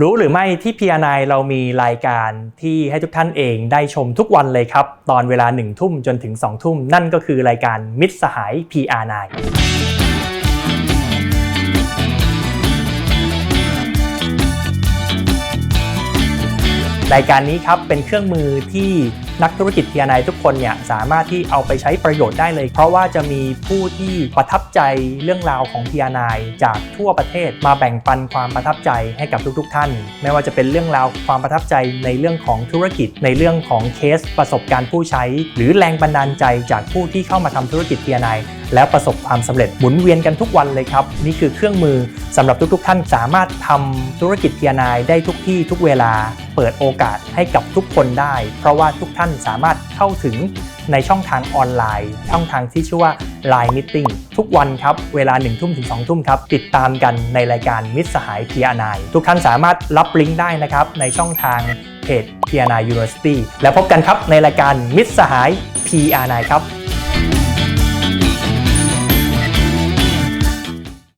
รู้หรือไม่ที่ PR9 เรามีรายการที่ให้ทุกท่านเองได้ชมทุกวันเลยครับ ตอนเวลา1ทุ่มจนถึง2ทุ่มนั่นก็คือรายการมิตรสหาย PR9 รายการนี้ครับเป็นเครื่องมือที่ นักธุรกิจ PR9 ทุกคนเนี่ยสามารถที่เอาไปใช้ประโยชน์ได้เลย เพราะว่าจะมีผู้ที่ประทับใจเรื่องราวของ PR9 จากทั่วประเทศมาแบ่งปันความประทับใจให้กับทุก ๆ ท่าน ไม่ว่าจะเป็นเรื่องราวความประทับใจในเรื่องของธุรกิจ ในเรื่องของเคสประสบการณ์ผู้ใช้ หรือแรงบันดาลใจจากผู้ที่เข้ามาทำธุรกิจ PR9 แล้วประสบความสำเร็จหมุนเวียนกันทุกวันเลยครับ นี่คือเครื่องมือสำหรับทุกๆท่านสามารถทำธุรกิจ PR9 ได้ทุกที่ทุกเวลา เปิดโอกาสให้กับทุกคนได้ เพราะว่าทุกท่านสามารถเข้าถึงในช่องทางออนไลน์ ช่องทางที่ชื่อว่า Line Meeting ทุกวันครับ เวลา1ทุ่มถึง2ทุ่มครับ ติดตามกันในรายการมิตรสหาย PR9 ทุกท่านสามารถรับลิงก์ได้นะครับในช่องทางเพจ PR9 University แล้วพบกันครับในรายการมิตรสหาย PR9 ครับ